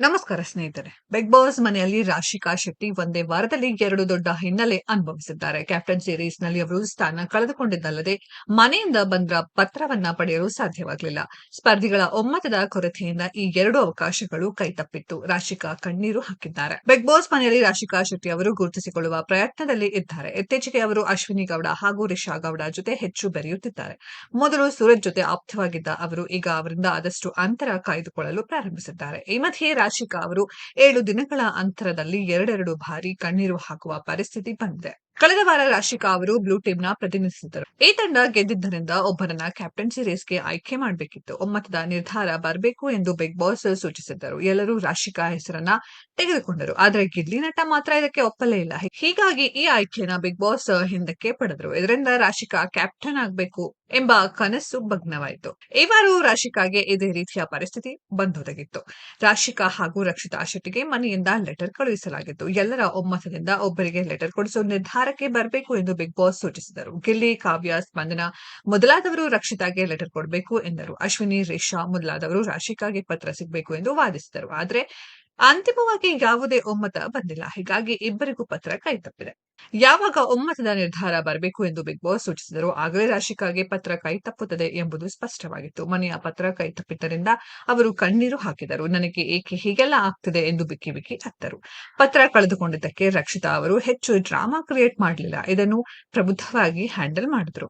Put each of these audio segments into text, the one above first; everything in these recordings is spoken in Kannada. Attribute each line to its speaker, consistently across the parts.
Speaker 1: ನಮಸ್ಕಾರ ಸ್ನೇಹಿತರೆ ಬಿಗ್ ಬಾಸ್ ಮನೆಯಲ್ಲಿ ರಾಶಿಕಾ ಶೆಟ್ಟಿ ಒಂದೇ ವಾರದಲ್ಲಿ ಎರಡು ದೊಡ್ಡ ಹಿನ್ನೆಲೆ ಅನುಭವಿಸಿದ್ದಾರೆ. ಕ್ಯಾಪ್ಟನ್ ಸೀರೀಸ್ನಲ್ಲಿ ಅವರು ಸ್ಥಾನ ಕಳೆದುಕೊಂಡಿದ್ದಲ್ಲದೆ, ಮನೆಯಿಂದ ಬಂದ ಪತ್ರವನ್ನ ಪಡೆಯಲು ಸಾಧ್ಯವಾಗಲಿಲ್ಲ. ಸ್ಪರ್ಧಿಗಳ ಒಮ್ಮತದ ಕೊರತೆಯಿಂದ ಈ ಎರಡು ಅವಕಾಶಗಳು ಕೈತಪ್ಪಿತ್ತು. ರಾಶಿಕಾ ಕಣ್ಣೀರು ಹಾಕಿದ್ದಾರೆ. ಬಿಗ್ ಬಾಸ್ ಮನೆಯಲ್ಲಿ ರಾಶಿಕಾ ಶೆಟ್ಟಿ ಅವರು ಗುರುತಿಸಿಕೊಳ್ಳುವ ಪ್ರಯತ್ನದಲ್ಲಿ ಇದ್ದಾರೆ. ಇತ್ತೀಚೆಗೆ ಅವರು ಅಶ್ವಿನಿ ಗೌಡ ಹಾಗೂ ರಿಷಾ ಗೌಡ ಜೊತೆ ಹೆಚ್ಚು ಬೆರೆಯುತ್ತಿದ್ದಾರೆ. ಮೊದಲು ಸೂರಜ್ ಜೊತೆ ಆಪ್ತವಾಗಿದ್ದ ಅವರು ಈಗ ಅವರಿಂದ ಆದಷ್ಟು ಅಂತರ ಕಾಯ್ದುಕೊಳ್ಳಲು ಪ್ರಾರಂಭಿಸಿದ್ದಾರೆ. ಈ ಮಧ್ಯೆ ರಾಶಿಕಾ ಅವರು ಏಳು ದಿನಗಳ ಅಂತರದಲ್ಲಿ ಎರಡೆರಡು ಬಾರಿ ಕಣ್ಣೀರು ಹಾಕುವ ಪರಿಸ್ಥಿತಿ ಬಂದಿದೆ. ಕಳೆದ ವಾರ ರಾಶಿಕಾ ಅವರು ಬ್ಲೂ ಟೀಮ್ನ ಪ್ರತಿನಿಧಿಸಿದ್ದರು. ಈ ತಂಡ ಗೆದ್ದಿದ್ದರಿಂದ ಒಬ್ಬರನ್ನ ಕ್ಯಾಪ್ಟನ್ಸಿ ರೇಸ್ಗೆ ಆಯ್ಕೆ ಮಾಡಬೇಕಿತ್ತು. ಒಮ್ಮತದ ನಿರ್ಧಾರ ಬರಬೇಕು ಎಂದು ಬಿಗ್ ಬಾಸ್ ಸೂಚಿಸಿದ್ದರು. ಎಲ್ಲರೂ ರಾಶಿಕಾ ಹೆಸರನ್ನ ತೆಗೆದುಕೊಂಡರು. ಆದರೆ ಗಿಡ್ಲಿ ನಟ ಮಾತ್ರ ಇದಕ್ಕೆ ಒಪ್ಪಲೇ ಇಲ್ಲ. ಹೀಗಾಗಿ ಈ ಆಯ್ಕೆನ ಬಿಗ್ ಬಾಸ್ ಹಿಂದಕ್ಕೆ ಪಡೆದರು. ಇದರಿಂದ ರಾಶಿಕಾ ಕ್ಯಾಪ್ಟನ್ ಆಗಬೇಕು ಎಂಬ ಕನಸು ಭಗ್ನವಾಯಿತು. ಈ ವಾರವೂ ರಾಶಿಕಾಗೆ ಇದೇ ರೀತಿಯ ಪರಿಸ್ಥಿತಿ ಬಂದೊದಗಿತ್ತು. ರಾಶಿಕಾ ಹಾಗೂ ರಕ್ಷಿತಾ ಶೆಟ್ಟಿಗೆ ಮನೆಯಿಂದ ಲೆಟರ್ ಕಳುಹಿಸಲಾಗಿತ್ತು. ಎಲ್ಲರ ಒಮ್ಮತದಿಂದ ಒಬ್ಬರಿಗೆ ಲೆಟರ್ ಕೊಡಿಸೋ ನಿರ್ಧಾರಕ್ಕೆ ಬರಬೇಕು ಎಂದು ಬಿಗ್ ಬಾಸ್ ಸೂಚಿಸಿದರು. ಗಿಲ್ಲಿ, ಕಾವ್ಯ, ಸ್ಪಂದನ ಮೊದಲಾದವರು ರಕ್ಷಿತಾಗೆ ಲೆಟರ್ ಕೊಡಬೇಕು ಎಂದರು. ಅಶ್ವಿನಿ, ರೇಷಾ ಮೊದಲಾದವರು ರಾಶಿಕಾಗೆ ಪತ್ರ ಸಿಗಬೇಕು ಎಂದು ವಾದಿಸಿದರು. ಆದರೆ ಅಂತಿಮವಾಗಿ ಯಾವುದೇ ಒಮ್ಮತ ಬಂದಿಲ್ಲ. ಹೀಗಾಗಿ ಇಬ್ಬರಿಗೂ ಪತ್ರ ಕೈತಪ್ಪಿದೆ ಯಾವಾಗ ಒಮ್ಮತದ ನಿರ್ಧಾರ ಬರಬೇಕು ಎಂದು ಬಿಗ್ ಬಾಸ್ ಸೂಚಿಸಿದರು ಆಗಲೇ ರಾಶಿಕಾಗೆ ಪತ್ರ ಕೈ ತಪ್ಪುತ್ತದೆ ಎಂಬುದು ಸ್ಪಷ್ಟವಾಗಿತ್ತು. ಮನೆಯ ಪತ್ರ ಕೈ ತಪ್ಪಿದ್ದರಿಂದ ಅವರು ಕಣ್ಣೀರು ಹಾಕಿದರು. ನನಗೆ ಏಕೆ ಹೀಗೆಲ್ಲ ಆಗ್ತಿದೆ ಎಂದು ಬಿಕ್ಕಿ ಬಿಕ್ಕಿ ಅತ್ತರು ಪತ್ರ ಕಳೆದುಕೊಂಡಿದ್ದಕ್ಕೆ ರಕ್ಷಿತಾ ಅವರು ಹೆಚ್ಚು ಡ್ರಾಮಾ ಕ್ರಿಯೇಟ್ ಮಾಡಲಿಲ್ಲ. ಇದನ್ನು ಪ್ರಬುದ್ಧವಾಗಿ ಹ್ಯಾಂಡಲ್ ಮಾಡಿದ್ರು.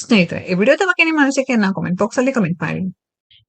Speaker 1: ಸ್ನೇಹಿತರೆ ಈ ವಿಡಿಯೋದ ಬಗ್ಗೆ ನಿಮ್ಮ ಅನಿಸಿಕೆಯನ್ನ ಕಾಮೆಂಟ್ ಬಾಕ್ಸ್ ಅಲ್ಲಿ ಕಮೆಂಟ್ ಮಾಡಿ.